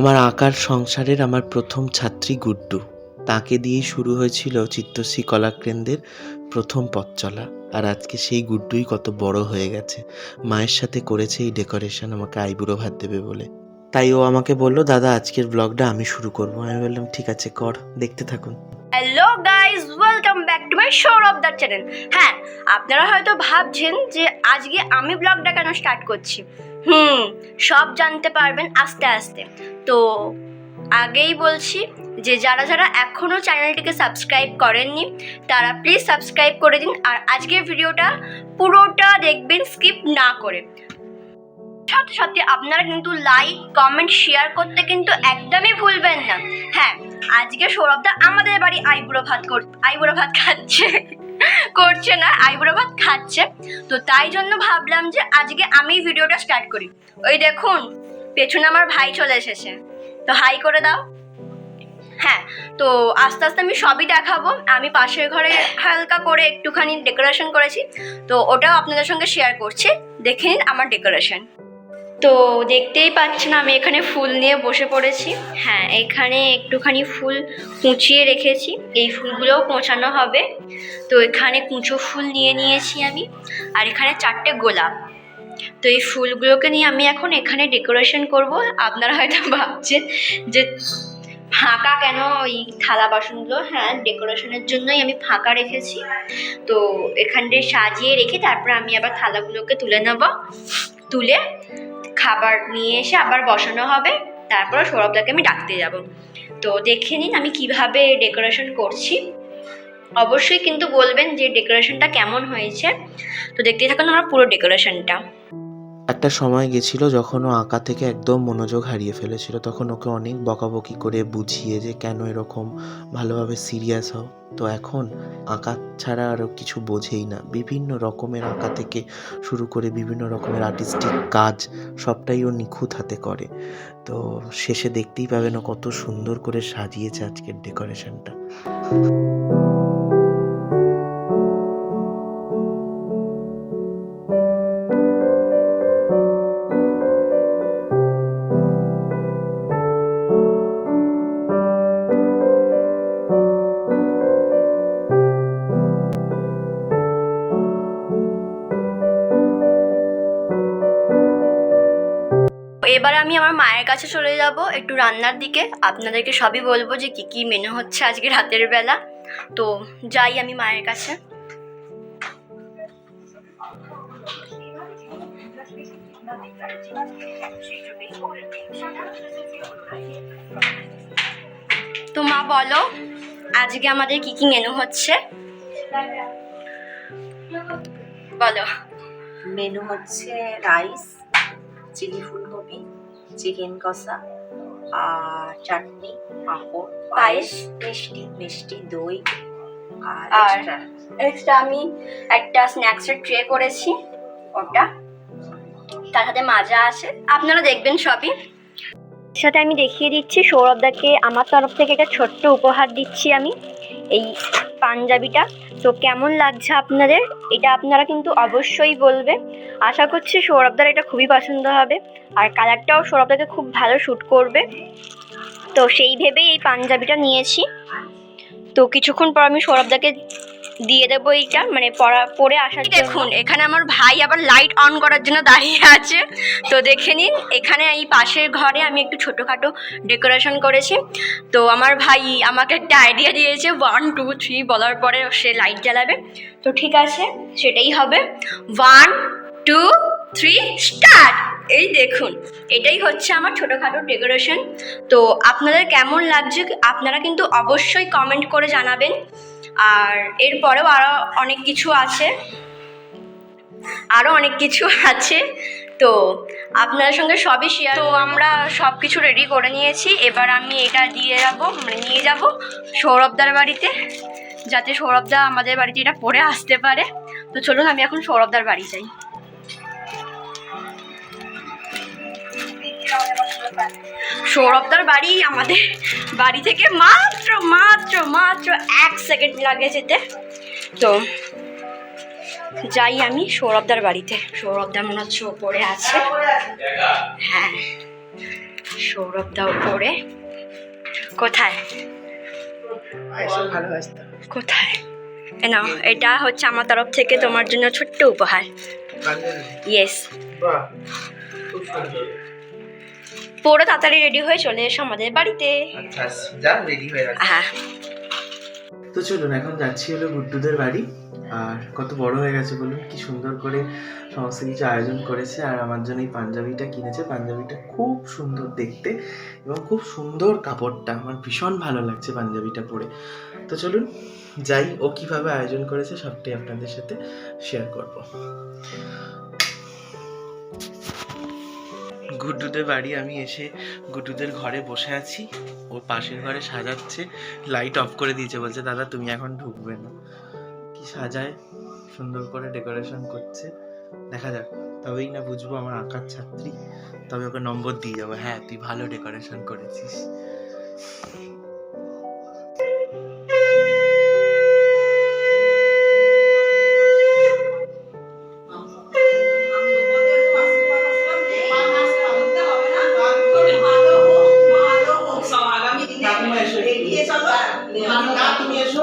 আমার আঁকার সংসারের আমার প্রথম ছাত্রী গুড্ডু। তাকে দিয়েই শুরু হয়েছিল চিত্তশ্রী কলাকেন্দ্রের প্রথম পথ চলা। আর আজকে সেই গুড্ডুই কত বড় হয়ে গেছে। মায়ের সাথে করেছে এই ডেকোরেশন, আমাকে আইবুড়ো ভাত দেবে বলে। তাই ও আমাকে বলল, দাদা, আজকের ব্লগটা আমি শুরু করব। আমি বললাম, ঠিক আছে, কর, দেখতে থাকুন। Hello guys welcome back to my shore of the channel হ্যাঁ আপনারা হয়তো ভাবছেন যে আজকে আমি ব্লগটা কেন স্টার্ট করছি। হুম। সব জানতে পারবেন আস্তে আস্তে। তো আগেই বলছি যে যারা যারা এখনও চ্যানেলটিকে সাবস্ক্রাইব করেননি, তারা প্লিজ সাবস্ক্রাইব করে দিন আর আজকের ভিডিওটা পুরোটা দেখবেন স্কিপ না করে। সাথে সাথে আপনারা কিন্তু লাইক, কমেন্ট, শেয়ার করতে কিন্তু একদমই ভুলবেন না। হ্যাঁ আজকে সৌরভদা আমাদের বাড়ি আইবুড়ো ভাত কর আইবুড়ো ভাত খাচ্ছে। করছে না, আইবুড়ো ভাত খাচ্ছে। তো তাই জন্য ভাবলাম যে আজকে আমি ভিডিওটা স্টার্ট করি। ওই দেখুন, পেছনে আমার ভাই চলে এসেছে। তো হাই করে দাও। হ্যাঁ তো আস্তে আস্তে আমি সবই দেখাবো। আমি পাশের ঘরে হালকা করে একটুখানি ডেকোরেশন করেছি। তো ওটাও আপনাদের সঙ্গে শেয়ার করছি। দেখে নিন আমার ডেকোরেশন তো দেখতেই পাচ্ছেন আমি এখানে ফুল নিয়ে বসে পড়েছি। হ্যাঁ এখানে একটুখানি ফুল কুঁচিয়ে রেখেছি। এই ফুলগুলোও কোঁচানো হবে। তো এখানে কুঁচো ফুল নিয়ে নিয়েছি আমি। আর এখানে চারটে গোলাপ। তো এই ফুলগুলোকে নিয়ে আমি এখন এখানে ডেকোরেশন করব। আপনারা হয়তো ভাবছেন যে ফাঁকা কেন ওই থালা বাসনগুলো? হ্যাঁ ডেকোরেশনের জন্যই আমি ফাঁকা রেখেছি। তো এখানটা সাজিয়ে রেখে তারপর আমি আবার থালাগুলোকে তুলে নেব। তুলে খাবার নিয়ে এসে আবার বসানো হবে। তারপর সৌরভদাকে আমি ডাকতে যাব। তো দেখে নিন আমি কীভাবে ডেকোরেশন করছি। অবশ্যই কিন্তু বলবেন যে ডেকোরেশনটা কেমন হয়েছে। তো দেখতে থাকুন আমার পুরো ডেকোরেশনটা। একটা সময় গেছিল যখন ও আঁকা থেকে একদম মনোযোগ হারিয়ে ফেলেছিল। তখন ওকে অনেক বকাবকি করে বুঝিয়ে যে, কেন এরকম? ভালোভাবে সিরিয়াস হও। তো এখন আঁকা ছাড়া আরও কিছু বোঝেই না। বিভিন্ন রকমের আঁকা থেকে শুরু করে বিভিন্ন রকমের আর্টিস্টিক কাজ সবটাই ও নিখুঁত হাতে করে। তো শেষে দেখতেই পাবেন ও কত সুন্দর করে সাজিয়েছে আজকের ডেকোরেশনটা এবার আমি আমার মায়ের কাছে চলে যাব, একটু রান্নার দিকে। আপনাদেরকে সবই বলব যে কি কি মেনু হচ্ছে আজকে রাতের বেলা। তো যাই আমি মায়ের কাছে। তো মা, বলো, আজকে আমাদের কি কি মেনু হচ্ছে? বলো। মেনু হচ্ছে রাইস চিলি ফুলকপি চিকেন কষা আর চাটনি পাঁপড় পায়েস। মিষ্টি মিষ্টি দই আর আর এক্সট্রা আমি একটা স্ন্যাক্সের ট্রে করেছি ওটা। তার সাথে মাজা আছে আপনারা দেখবেন সবই। সাথে আমি দেখিয়ে দিচ্ছি সৌরভদাকে আমার তরফ থেকে একটা ছোট্ট উপহার দিচ্ছি আমি এই পাঞ্জাবিটা। তো কেমন লাগছে আপনাদের? এটা আপনারা কিন্তু অবশ্যই বলবে। আশা করছি সৌরভদার এটা খুবই পছন্দ হবে। আর কালারটাও সৌরভদাকে খুব ভালো শ্যুট করবে। তো সেই ভেবেই এই পাঞ্জাবিটা নিয়েছি। তো কিছুক্ষণ পর আমি সৌরভদাকে দিয়ে দেবো এইটা মানে পড়া পরে আসার দেখুন এখানে আমার ভাই আবার লাইট অন করার জন্য দাঁড়িয়ে আছে। তো দেখে নিন এখানে এই পাশের ঘরে আমি একটু ছোটোখাটো ডেকোরেশন করেছি। তো আমার ভাই আমাকে একটা আইডিয়া দিয়েছে ওয়ান টু থ্রি বলার পরে সে লাইট জ্বালাবে। তো ঠিক আছে সেটাই হবে। ওয়ান টু থ্রি স্টার্ট এই দেখুন এটাই হচ্ছে আমার ছোটোখাটো ডেকোরেশন তো আপনাদের কেমন লাগছে আপনারা কিন্তু অবশ্যই কমেন্ট করে জানাবেন। আর এরপরেও আরও অনেক কিছু আছে। আরও অনেক কিছু আছে। তো আপনাদের সঙ্গে সবই শেয়ার তো আমরা সব কিছু রেডি করে নিয়েছি। এবার আমি এটা দিয়ে যাব মানে নিয়ে যাব সৌরভদার বাড়িতে যাতে সৌরভদা আমাদের বাড়িতে এটা পরে আসতে পারে। তো চলুন আমি এখন সৌরভদার বাড়ি যাই। সৌরভদার বাড়ি আমাদের বাড়ি থেকে মাত্র মাত্র মাত্র এক সেকেন্ড লাগে যেতে। তো যাই আমি সৌরভদার বাড়িতে। সৌরভদা মনে হচ্ছে ওপরে আছে। হ্যাঁ। সৌরভ দা উপরে কোথায়? কোথায় নাও এটা হচ্ছে আমার তরফ থেকে তোমার জন্য ছোট্ট উপহার। ইয়েস পুরো তাড়াতাড়ি রেডি হয়ে চলে এসো আমাদের বাড়িতে। আচ্ছা যা রেডি হয়ে হ্যাঁ। তো চলুন এখন যাচ্ছি হলো গুড্ডুদের বাড়ি। আর কত বড় হয়ে গেছে বলুন কি সুন্দর করে সমস্ত কিছু আয়োজন করেছে। আর আমার জন্য এই পাঞ্জাবিটা কিনেছে। পাঞ্জাবিটা খুব সুন্দর দেখতে এবং খুব সুন্দর কাপড়টা। আমার ভীষণ ভালো লাগছে পাঞ্জাবিটা পরে। তো চলুন যাই ও কীভাবে আয়োজন করেছে সবটাই আপনাদের সাথে শেয়ার করব। গুড্ডুদের বাড়ি আমি এসে গুড্ডুদের ঘরে বসে আছি। ও পাশের ঘরে সাজাচ্ছে লাইট অফ করে দিয়েছে, বলছে, দাদা, তুমি এখন ঢুকবে না। কি সাজায়, সুন্দর করে ডেকোরেশন করছে। দেখা যাক, তবেই না বুঝব আমার আঁকার ছাত্রী। তবে ওকে নম্বর দিয়ে যাব। হ্যাঁ তুই ভালো ডেকোরেশন করেছিস। তুমি এসো।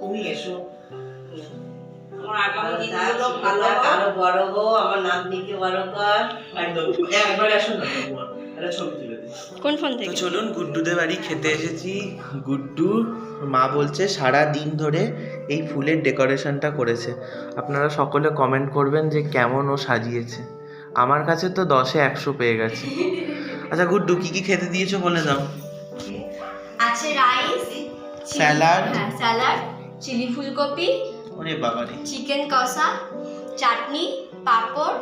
তুমি এসো। বড় হো আমার নাতনিকে বড় কর। একবার আসো না ছবি তুলে কোন ফোন থেকে? চলুন গুড্ডুদের বাড়ি খেতে এসেছি। গুড্ডু মা বলছে সারা দিন ধরে এই ফুলের ডেকোরেশনটা করেছে। আপনারা সকলে কমেন্ট করবেন যে কেমন ও সাজিয়েছে। আমার কাছে তো দশে একশো পেয়ে গেছে। আচ্ছা গুড্ডু কি কি খেতে দিয়েছ বলে দাও। আছে রাইস. হ্যাঁ স্যালাড চিলি ফুলকপি ওরে বাবারে চিকেন কষা চাটনি পাঁপড়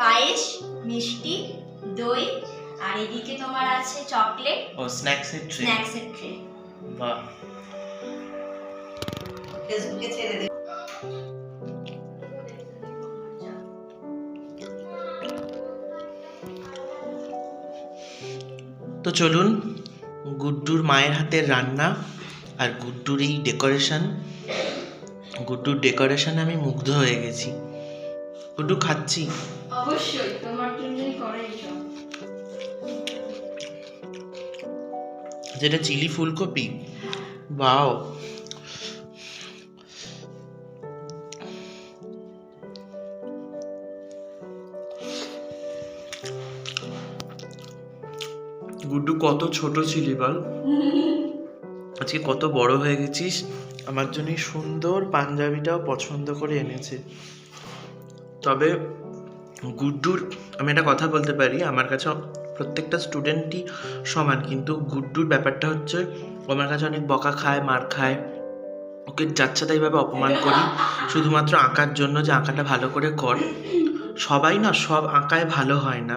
পায়েস মিষ্টি দই আর এদিকে তোমার আছে চকলেট ও স্ন্যাক্সের ট্রে স্ন্যাক্সের ট্রে বাহ। ফেসবুকে ছেড়ে দে। তো চলুন গুড্ডুর মায়ের হাতের রান্না আর গুড্ডুর এই ডেকোরেশন। গুড্ডুর ডেকোরেশনে আমি মুগ্ধ হয়ে গেছি। গুড্ডু খাচ্ছি? অবশ্যই তোমার জন্যই করে যেটা চিলি ফুলকপি? বাও কত ছোট ছিলি বল? আজকে কত বড় হয়ে গেছিস? আমার জন্য সুন্দর পাঞ্জাবিটাও পছন্দ করে এনেছে। তবে গুড্ডুর, আমি একটা কথা বলতে পারি, আমার কাছে প্রত্যেকটা স্টুডেন্টই সমান, কিন্তু গুড্ডুর ব্যাপারটা হচ্ছে আমার কাছে অনেক বকা খায়, মার খায়। ওকে যাচ্ছে তাইভাবে অপমান করি, শুধুমাত্র আঁকার জন্য যে আঁকাটা ভালো করে কর। সবাই না সব আঁকায় ভালো হয় না।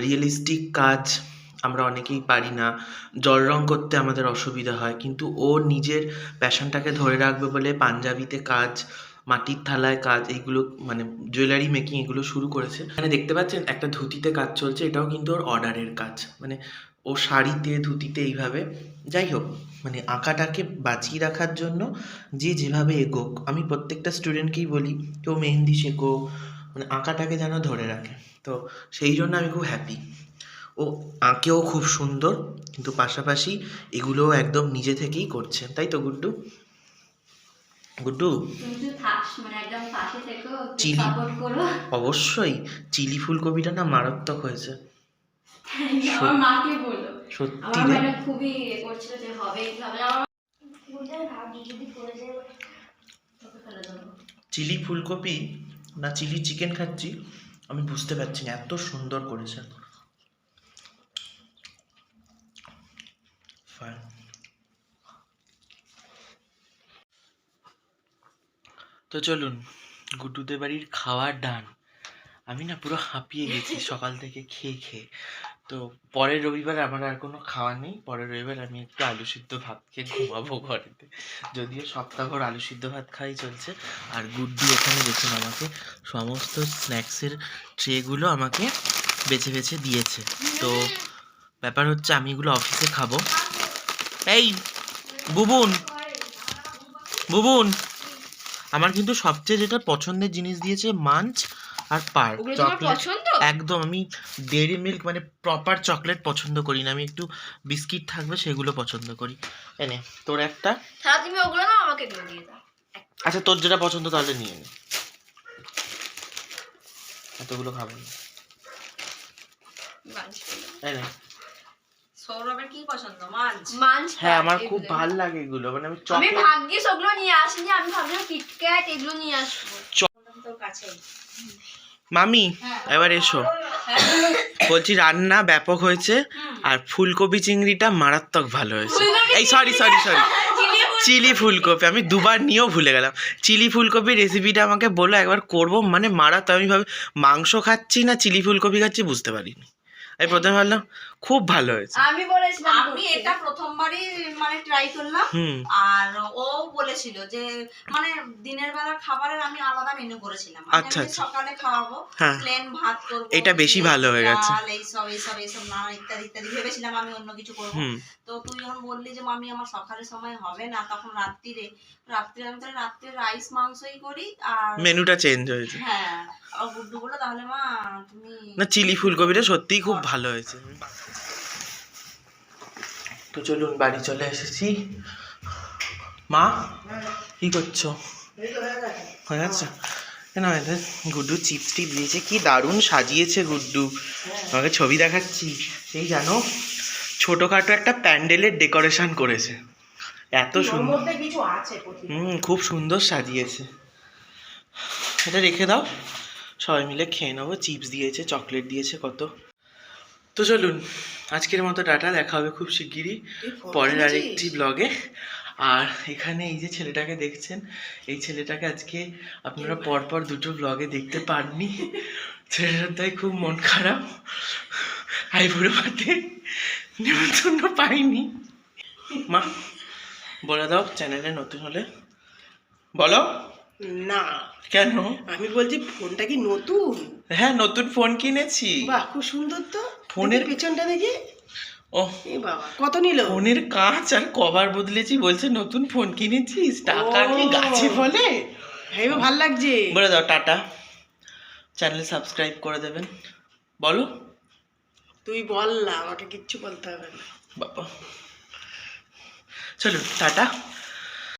রিয়েলিস্টিক কাজ আমরা অনেকেই পারি না। জল রং করতে আমাদের অসুবিধা হয়। কিন্তু ও নিজের প্যাশনটাকে ধরে রাখবে বলে পাঞ্জাবিতে কাজ, মাটির থালায় কাজ, এইগুলো মানে জুয়েলারি মেকিং এগুলো শুরু করেছে। মানে দেখতে পাচ্ছেন একটা ধুতিতে কাজ চলছে, এটাও কিন্তু ওর অর্ডারের কাজ। মানে ও শাড়িতে, ধুতিতে এইভাবে যাই হোক মানে আঁকাটাকে বাঁচিয়ে রাখার জন্য যে যেভাবে এগোক, আমি প্রত্যেকটা স্টুডেন্টকেই বলি, কেউ মেহেন্দি শেখো মানে আঁকাটাকে যেন ধরে রাখে। তো সেই জন্য আমি খুব হ্যাপি ও আঁকেও খুব সুন্দর কিন্তু পাশাপাশি এগুলোও একদম নিজে থেকেই করছে তাই তো গুড্ডু? গুড্ডু? মানে একদম পাশে থেকো চিলি। অবশ্যই চিলি ফুলকপিটা না মারাত্মক হয়েছে। আমার মাকে বলো। সত্যি রে। খুবই করছিল যে হবে। চিলি ফুলকপি না চিলি চিকেন খাচ্ছি আমি বুঝতে পারছি না এত সুন্দর করেছে Fine. তো চলুন গুড্ডুদের বাড়ির খাওয়ার ডান আমি না পুরো হাঁপিয়ে গেছি সকাল থেকে খেয়ে খেয়ে। তো পরের রবিবার আমার আর কোনো খাওয়া নেই। পরের রবিবার আমি একটু আলু সিদ্ধ ভাত খেয়ে ঘুমাবো ঘরেতে। যদিও সপ্তাহভর আলু সিদ্ধ ভাত খাই চলছে। আর গুড্ডু এখানে দেখুন আমাকে সমস্ত স্ন্যাক্সের ট্রেগুলো আমাকে বেছে বেছে দিয়েছে। তো ব্যাপার হচ্ছে আমি এগুলো অফিসে খাব। এই বুবুন। বুবুন। আমার কিন্তু সবচেয়ে যেটা পছন্দের জিনিস দিয়েছে মাঞ্চ আর তোমার চকলেট। একদম আমি ডেয়ারি মিল্ক মানে প্রপার চকলেট পছন্দ করি না। আমি একটু বিস্কিট থাকবে সেগুলো পছন্দ করি। এনে তোর একটা? তাহলে তুমি ওগুলো না আমাকে দিয়ে দাও। আচ্ছা তোর যেটা পছন্দ তাহলে নিয়ে নে। এতগুলো খাব না। এনে সৌরভের কি পছন্দ? মাছ মাঞ্চ হ্যাঁ আমার খুব ভালো লাগে এগুলো। মানে আমি আমি চকলেট ভাগ্যিস ওগুলো নিয়ে আসিনি আমি ভাবলাম কিটক্যাট এগুলো নিয়ে আসব। তোর কাছে মামি এবার এসো। বলছি রান্না ব্যাপক হয়েছে আর ফুলকপি চিংড়িটা মারাত্মক ভালো হয়েছে। এই সরি সরি সরি চিলি ফুলকপি। আমি দুবার নিয়েও ভুলে গেলাম। চিলি ফুলকপির রেসিপিটা আমাকে বলো একবার করব মানে মারাত্মক। আমি ভাবে মাংস খাচ্ছি না চিলি ফুলকপি খাচ্ছি বুঝতে পারিনি। আমি প্রথমে ভাবলাম খুব ভালো হয়েছে। আমি বলেছিলাম আমি এটা প্রথমবারই মানে ট্রাই করলাম। আর ও বলেছিল যে মানে দিনের বেলার খাবারের আমি আলাদা মেনু করেছিলাম। আমি আচ্ছা, আচ্ছা। সকালে খাওয়াবো। হ্যাঁ। প্লেন ভাত করব এটা বেশি ভালো হয়ে গেছে। ডাল, এইসব এইসব এইসব নানা ইত্যাদি ইত্যাদি। ভেবেছিলাম আমি অন্য কিছু করব। তো তুই যখন বললি যে মামি আমার সকালের সময় হবে না তখন রাত্রিরে রাত্রে আমি তাহলে রাত্রে রাইস মাংসই করি। আর মেনুটা চেঞ্জ হয়েছে। হ্যাঁ আর গুড্ডু বলল তাহলে মা তুমি না চিলি ফুলকপিটা সত্যিই খুব ভালো হয়েছে। তো চলুন বাড়ি চলে এসেছি। মা কি করছ? হয়ে গেছে? কেন এদের গুড্ডু চিপস টিপ দিয়েছে? কি দারুণ সাজিয়েছে গুড্ডু। আমাকে ছবি দেখাচ্ছি। সেই জানো ছোটোখাটো একটা প্যান্ডেলের ডেকোরেশন করেছে। এত সুন্দর। হুম খুব সুন্দর সাজিয়েছে। এটা রেখে দাও। সবাই মিলে খেয়ে নেব। চিপস দিয়েছে চকলেট দিয়েছে কত তো চলুন আজকের মতো টাটা দেখা হবে খুব শিগগিরই পরের আরেকটি ব্লগে আর এখানে এই যে ছেলেটাকে দেখছেন এই ছেলেটাকে আজকে আপনারা পরপর দুটো ব্লগে দেখতে পাননি। ছেলেটার তাই খুব মন খারাপ। আইবুড়ো পাতে নিমন্ত্রণ পাইনি। মা বলে দাও চ্যানেলে নতুন হলে। বলো। না। কেন? আমি বলছি ফোনটা কি নতুন? হ্যাঁ নতুন ফোন কিনেছি। বাহ খুব সুন্দর তো। ফোনের- পেছনটা দেখি? ও বাবা কত নিল? ফোনের কাঁচ আর কভার বদলেছি বলছে নতুন ফোন কিনেছিস টাকা কি গাছে ফলে? ভেবে ভালো লাগছে। বলে দাও টাটা। চ্যানেল সাবস্ক্রাইব করে দেবেন। বলো। তুই বল না আমাকে কিচ্ছু বলতে হবে না। বাবা। চলো টাটা।